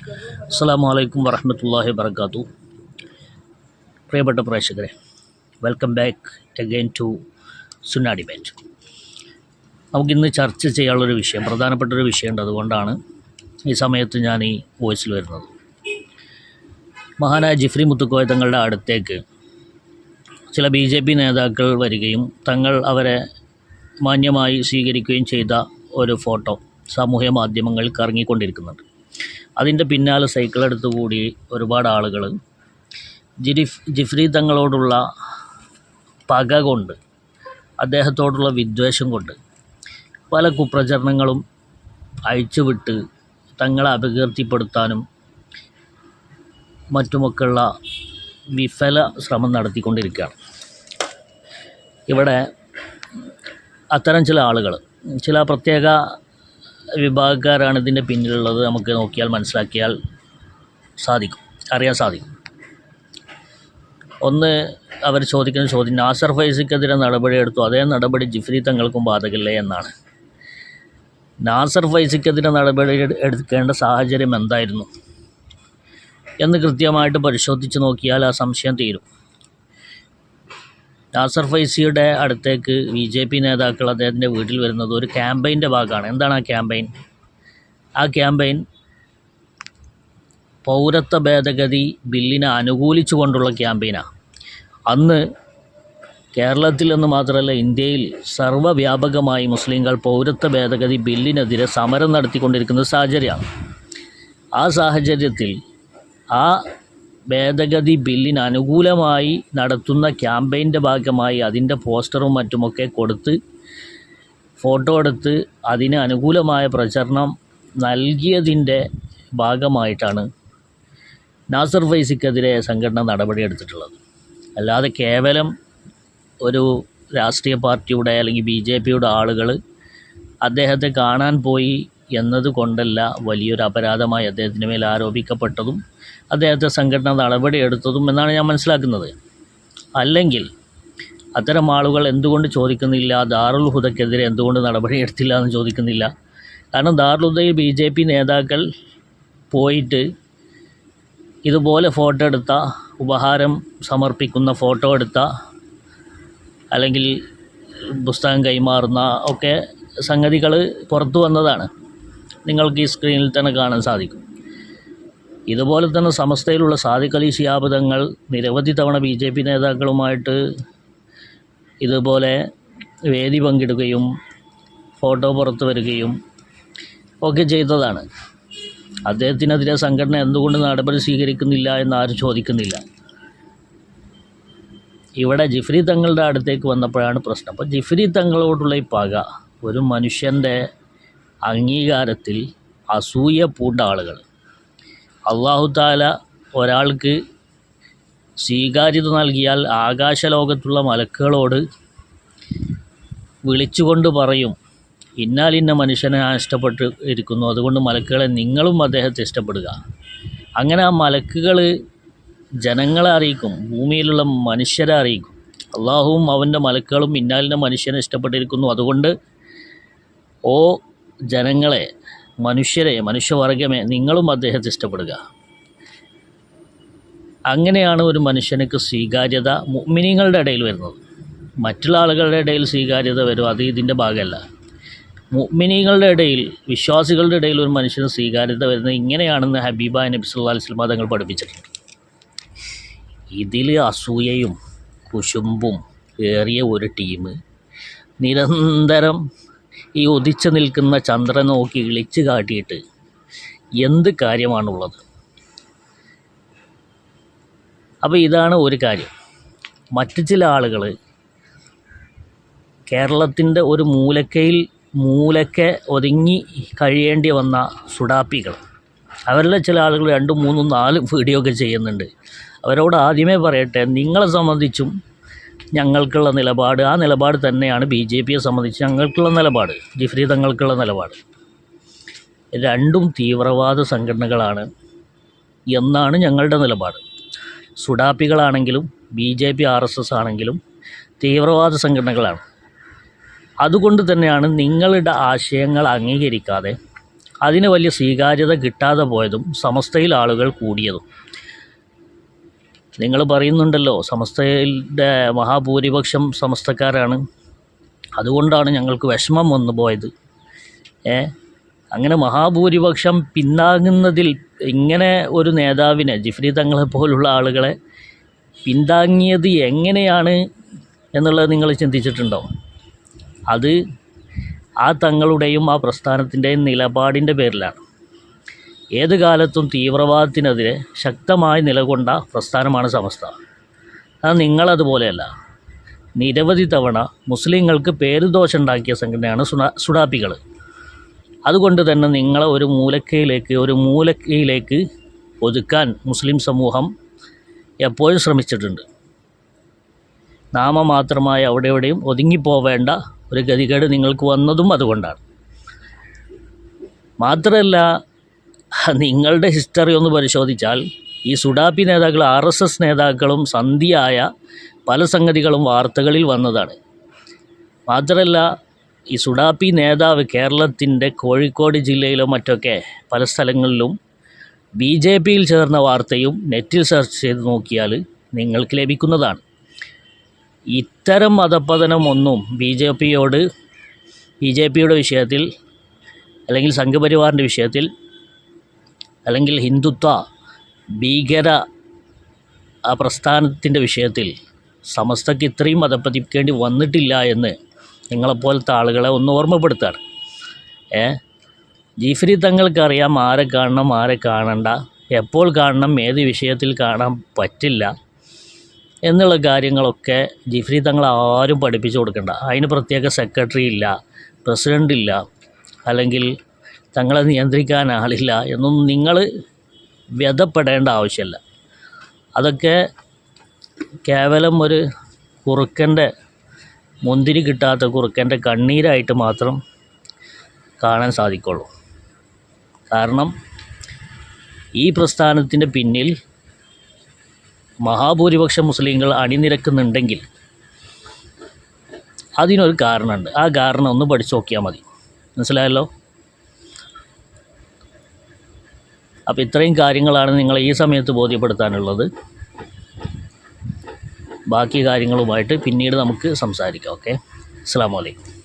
അസ്സാം വലൈക്കും വറഹമത്തല്ലാഹി വർക്കാത്തു പ്രിയപ്പെട്ട പ്രേക്ഷകരെ വെൽക്കം ബാക്ക് അഗെയിൻ ടു സുന്നാ ഡിബേറ്റ് നമുക്കിന്ന് ചർച്ച ചെയ്യാനുള്ളൊരു വിഷയം പ്രധാനപ്പെട്ടൊരു വിഷയമുണ്ട്. അതുകൊണ്ടാണ് ഈ സമയത്ത് ഞാൻ ഈ വോയിസിൽ വരുന്നത്. മഹാനായ ജിഫ്രി മുത്തുക്കോയ തങ്ങളുടെ അടുത്തേക്ക് ചില ബി ജെ പി നേതാക്കൾ വരികയും തങ്ങൾ അവരെ മാന്യമായി സ്വീകരിക്കുകയും ചെയ്ത ഒരു ഫോട്ടോ സാമൂഹ്യ മാധ്യമങ്ങളിൽ കറങ്ങിക്കൊണ്ടിരിക്കുന്നുണ്ട് അതിന്റെ പിന്നാലെ സൈക്കിൾ കൂടി ഒരുപാട് ആളുകൾ ജിരിഫ് ജിഫ്രി തങ്ങളോടുള്ള പക കൊണ്ട് അദ്ദേഹത്തോടുള്ള വിദ്വേഷം കൊണ്ട് പല കുപ്രചരണങ്ങളും അഴിച്ചുവിട്ട് തങ്ങളെ അപകീർത്തിപ്പെടുത്താനും മറ്റുമൊക്കെയുള്ള വിഫല ശ്രമം നടത്തിക്കൊണ്ടിരിക്കുകയാണ്. ഇവിടെ അത്തരം ചില ആളുകൾ ചില പ്രത്യേക വിഭാഗക്കാരാണ് ഇതിന്റെ പിന്നിലുള്ളത്. നമുക്ക് നോക്കിയാൽ മനസ്സിലാക്കിയാൽ സാധിക്കും. അറിയാൻ സാധിക്കും. ഒന്ന് അവർ ചോദിക്കുന്ന ചോദ്യം നാസർ ഫൈസിക്കെതിരെ നടപടി എടുത്തു. അതേ നടപടി ജിഫ്രി തങ്ങൾക്കും ബാധകില്ലേ എന്നാണ്. നാസർ ഫൈസിക്കെതിരെ നടപടി എടുക്കേണ്ട സാഹചര്യം എന്തായിരുന്നു? എന്ന് കൃത്യമായിട്ട് പരിശോധിച്ച് നോക്കിയാൽ ആ സംശയം തീരും. നാസർ ഫൈസിയുടെ അടുത്തേക്ക് ബി ജെ പി നേതാക്കൾ അദ്ദേഹത്തിന്റെ വീട്ടിൽ വരുന്നത് ഒരു ക്യാമ്പയിന്റെ ഭാഗമാണ്. എന്താണ് ആ ക്യാമ്പയിൻ? ആ ക്യാമ്പയിൻ പൗരത്വ ഭേദഗതി ബില്ലിനെ അനുകൂലിച്ചു കൊണ്ടുള്ള ക്യാമ്പയിനാണ് അന്ന് കേരളത്തിൽ എന്ന് മാത്രമല്ല ഇന്ത്യയിൽ സർവവ്യാപകമായി മുസ്ലിങ്ങൾ പൗരത്വ ഭേദഗതി ബില്ലിനെതിരെ സമരം നടത്തിക്കൊണ്ടിരിക്കുന്ന സാഹചര്യമാണ്. ആ സാഹചര്യത്തിൽ ആ ഭേദഗതി ബില്ലിന് അനുകൂലമായി നടത്തുന്ന ക്യാമ്പയിന്റെ ഭാഗമായി അതിന്റെ പോസ്റ്ററും മറ്റുമൊക്കെ കൊടുത്ത് ഫോട്ടോ എടുത്ത് അതിന് അനുകൂലമായ പ്രചരണം നൽകിയതിന്റെ ഭാഗമായിട്ടാണ് നാസർ ഫൈസിക്കെതിരെ സംഘടന നടപടിയെടുത്തിട്ടുള്ളത്. അല്ലാതെ കേവലം ഒരു രാഷ്ട്രീയ പാർട്ടിയുടെ അല്ലെങ്കിൽ ബി ജെ പിയുടെ ആളുകൾ അദ്ദേഹത്തെ കാണാൻ പോയി എന്നതുകൊണ്ടല്ല വലിയൊരു അപരാധമായി അദ്ദേഹത്തിന് മേൽ ആരോപിക്കപ്പെട്ടതും അദ്ദേഹത്തെ സംഘടന നടപടിയെടുത്തതും എന്നാണ് ഞാൻ മനസ്സിലാക്കുന്നത്. അല്ലെങ്കിൽ അത്തരം ആളുകൾ എന്തുകൊണ്ട് ചോദിക്കുന്നില്ല ദാറുൽ ഹുദക്കെതിരെ എന്തുകൊണ്ട് നടപടി നടപടിയെടുത്തില്ല എന്ന് ചോദിക്കുന്നില്ല. കാരണം ദാറുൽ ഹുദയിൽ ബി ജെ പി നേതാക്കൾ പോയിട്ട് ഇതുപോലെ ഫോട്ടോ എടുത്ത ഉപഹാരം സമർപ്പിക്കുന്ന ഫോട്ടോ എടുത്ത അല്ലെങ്കിൽ പുസ്തകം കൈമാറുന്ന ഒക്കെ സംഗതികൾ പുറത്തു വന്നതാണ്. നിങ്ങൾക്ക് ഈ സ്ക്രീനിൽ തന്നെ കാണാൻ സാധിക്കും. ഇതുപോലെ തന്നെ സമസ്തയിലുള്ള സാദിഖ് തങ്ങൾ നിരവധി തവണ ബി ജെ പി നേതാക്കളുമായിട്ട് ഇതുപോലെ വേദി പങ്കിടുകയും ഫോട്ടോ പുറത്തു വരികയും ഒക്കെ ചെയ്തതാണ്. അദ്ദേഹത്തിനെതിരെ സംഘടന എന്തുകൊണ്ട് നടപടി സ്വീകരിക്കുന്നില്ല എന്ന് ആരും ചോദിക്കുന്നില്ല. ഇവിടെ ജിഫ്രി തങ്ങളുടെ അടുത്തേക്ക് വന്നപ്പോഴാണ് പ്രശ്നം. അപ്പോൾ ജിഫ്രി തങ്ങളോടുള്ള ഈ പക ഒരു മനുഷ്യന്റെ അംഗീകാരത്തിൽ അസൂയ പൂണ്ട ആളുകൾ അള്ളാഹു താല ഒരാൾക്ക് സ്വീകാര്യത നൽകിയാൽ ആകാശലോകത്തുള്ള മലക്കുകളോട് വിളിച്ചുകൊണ്ട് പറയും ഇന്നാലിന്ന മനുഷ്യനെ ഇഷ്ടപ്പെട്ട് ഇരിക്കുന്നു. അതുകൊണ്ട് മലക്കുകളെ നിങ്ങളും അദ്ദേഹത്തെ ഇഷ്ടപ്പെടുക. അങ്ങനെ ആ മലക്കുകൾ ജനങ്ങളെ അറിയിക്കും ഭൂമിയിലുള്ള മനുഷ്യരെ അറിയിക്കും. അള്ളാഹുവും അവന്റെ മലക്കുകളും ഇന്നാലിന്റെ മനുഷ്യനെ ഇഷ്ടപ്പെട്ടിരിക്കുന്നു. അതുകൊണ്ട് ഓ ജനങ്ങളെ മനുഷ്യരെ മനുഷ്യവർഗമേ നിങ്ങളും അദ്ദേഹത്തെ ഇഷ്ടപ്പെടുക. അങ്ങനെയാണ് ഒരു മനുഷ്യനക്ക് സ്വീകാര്യത മുഅ്മിനീങ്ങളുടെ ഇടയിൽ വരുന്നത്. മറ്റുള്ള ആളുകളുടെ ഇടയിൽ സ്വീകാര്യത വരും അത് ഇതിന്റെ ഭാഗമല്ല. മുഅ്മിനീങ്ങളുടെ ഇടയിൽ വിശ്വാസികളുടെ ഇടയിൽ ഒരു മനുഷ്യന് സ്വീകാര്യത വരുന്നത് ഇങ്ങനെയാണെന്ന് ഹബീബ നബി സുല്ലാ അലൈഹി തങ്ങൾ പഠിപ്പിച്ചിട്ടുണ്ട്. ഇതിൽ അസൂയയും കുശുമ്പും ഏറിയ ഒരു ടീം നിരന്തരം ഈ ഉദിച്ചു നിൽക്കുന്ന ചന്ദ്രൻ നോക്കി ഇളിച്ചു കാട്ടിയിട്ട് എന്ത് കാര്യമാണുള്ളത്? അപ്പോൾ ഇതാണ് ഒരു കാര്യം. മറ്റു ചില ആളുകൾ കേരളത്തിന്റെ ഒരു മൂലക്കയിൽ മൂലക്കെ ഒതുങ്ങി കഴിയേണ്ടി വന്ന സുഡാപ്പികൾ. അവരിലെ ചില ആളുകൾ രണ്ടും മൂന്നും നാലും വീഡിയോ ഒക്കെ ചെയ്യുന്നുണ്ട്. അവരോട് ആദ്യമേ പറയട്ടെ നിങ്ങളെ സംബന്ധിച്ചും ഞങ്ങൾക്കുള്ള നിലപാട്. ആ നിലപാട് തന്നെയാണ് ബി ജെ പിയെ സംബന്ധിച്ച് ഞങ്ങൾക്കുള്ള നിലപാട്. ജിഫ്രി തങ്ങൾക്കുള്ള നിലപാട്. രണ്ടും തീവ്രവാദ സംഘടനകളാണ് എന്നാണ് ഞങ്ങളുടെ നിലപാട്. സുഡാപ്പികളാണെങ്കിലും B J P R S S ആണെങ്കിലും തീവ്രവാദ സംഘടനകളാണ്. അതുകൊണ്ട് തന്നെയാണ് നിങ്ങളുടെ ആശയങ്ങൾ അംഗീകരിക്കാതെ അതിന് വലിയ സ്വീകാര്യത കിട്ടാതെ പോയതും സമസ്തയിൽ ആളുകൾ കൂടിയതും. നിങ്ങൾ പറയുന്നുണ്ടല്ലോ സമസ്തയുടെ മഹാഭൂരിപക്ഷം സമസ്തക്കാരാണ്. അതുകൊണ്ടാണ് ഞങ്ങൾക്ക് വിഷമം വന്നു പോയത്. ഏ? അങ്ങനെ മഹാഭൂരിപക്ഷം പിന്താങ്ങുന്നതിൽ ഇങ്ങനെ ഒരു നേതാവിനെ ജിഫ്രി തങ്ങളെ പോലുള്ള ആളുകളെ പിന്താങ്ങിയത് എങ്ങനെയാണ് എന്നുള്ളത് നിങ്ങൾ ചിന്തിച്ചിട്ടുണ്ടോ? അത് ആ തങ്ങളുടെയും ആ പ്രസ്ഥാനത്തിന്റെയും നിലപാടിന്റെ പേരിലാണ്. ഏത് കാലത്തും തീവ്രവാദത്തിനെതിരെ ശക്തമായി നിലകൊണ്ട പ്രസ്ഥാനമാണ് സമസ്ത. അത് നിങ്ങളതുപോലെയല്ല. നിരവധി തവണ മുസ്ലിങ്ങൾക്ക് പേരുദോഷമുണ്ടാക്കിയ സംഘടനയാണ് സുഡാ സുഡാപ്പികൾ അതുകൊണ്ട് തന്നെ നിങ്ങളെ ഒരു മൂലക്കയിലേക്ക് ഒരു മൂലക്കയിലേക്ക് ഒതുക്കാൻ മുസ്ലിം സമൂഹം എപ്പോഴും ശ്രമിച്ചിട്ടുണ്ട്. നാമമാത്രമായി അവിടെ എവിടെയും ഒതുങ്ങിപ്പോവേണ്ട ഒരു ഗതികേട് നിങ്ങൾക്ക് വന്നതും അതുകൊണ്ടാണ്. മാത്രമല്ല നിങ്ങളുടെ ഹിസ്റ്ററി ഒന്ന് പരിശോധിച്ചാൽ ഈ സുഡാപ്പി നേതാക്കൾ ആർ എസ് എസ് നേതാക്കളും സന്ധിയായ പല സംഗതികളും വാർത്തകളിൽ വന്നതാണ്. മാത്രമല്ല ഈ സുഡാപ്പി നേതാവ് കേരളത്തിന്റെ കോഴിക്കോട് ജില്ലയിലോ മറ്റൊക്കെ പല സ്ഥലങ്ങളിലും ബി ജെ പിയിൽ ചേർന്ന വാർത്തയും നെറ്റിൽ സെർച്ച് ചെയ്ത് നോക്കിയാൽ നിങ്ങൾക്ക് ലഭിക്കുന്നതാണ്. ഇത്തരം മതപതനമൊന്നും ബി ജെ പിയോട് ബി ജെ പിയുടെ വിഷയത്തിൽ അല്ലെങ്കിൽ സംഘപരിവാറിന്റെ വിഷയത്തിൽ അല്ലെങ്കിൽ ഹിന്ദുത്വ ഭീകര പ്രസ്ഥാനത്തിന്റെ വിഷയത്തിൽ സമസ്തയ്ക്ക് ഇത്രയും മതപ്പതിക്കേണ്ടി വന്നിട്ടില്ല എന്ന് നിങ്ങളെപ്പോലത്തെ ആളുകളെ ഒന്ന് ഓർമ്മപ്പെടുത്താണ് ഏ? ജീഫ്രി തങ്ങൾക്കറിയാം ആരെ കാണണം ആരെ കാണണ്ട. എപ്പോൾ കാണണം ഏത് വിഷയത്തിൽ കാണാൻ പറ്റില്ല എന്നുള്ള കാര്യങ്ങളൊക്കെ ജിഫ്രി തങ്ങൾ ആരും പഠിപ്പിച്ചു കൊടുക്കണ്ട. അതിന് പ്രത്യേക സെക്രട്ടറി ഇല്ല പ്രസിഡന്റ് ഇല്ല അല്ലെങ്കിൽ തങ്ങളെ നിയന്ത്രിക്കാൻ ആളില്ല എന്നൊന്നും നിങ്ങൾ വ്യതപ്പെടേണ്ട ആവശ്യമില്ല. അതൊക്കെ കേവലം ഒരു കുറുക്കന്റെ മുന്തിരി കിട്ടാത്ത കുറുക്കന്റെ കണ്ണീരായിട്ട് മാത്രം കാണാൻ സാധിക്കുള്ളൂ. കാരണം ഈ പ്രസ്ഥാനത്തിന്റെ പിന്നിൽ മഹാഭൂരിപക്ഷം മുസ്ലിങ്ങൾ അണിനിരക്കുന്നുണ്ടെങ്കിൽ അതിനൊരു കാരണമുണ്ട്. ആ കാരണം ഒന്ന് പഠിച്ചു നോക്കിയാൽ മതി. മനസ്സിലായല്ലോ? അപ്പോൾ ഇത്രയും കാര്യങ്ങളാണ് നിങ്ങൾ ഈ സമയത്ത് ബോധ്യപ്പെടുത്താനുള്ളത്. ബാക്കി കാര്യങ്ങളുമായിട്ട് പിന്നീട് നമുക്ക് സംസാരിക്കാം ഓക്കെ? അസ്സാം വലൈക്കും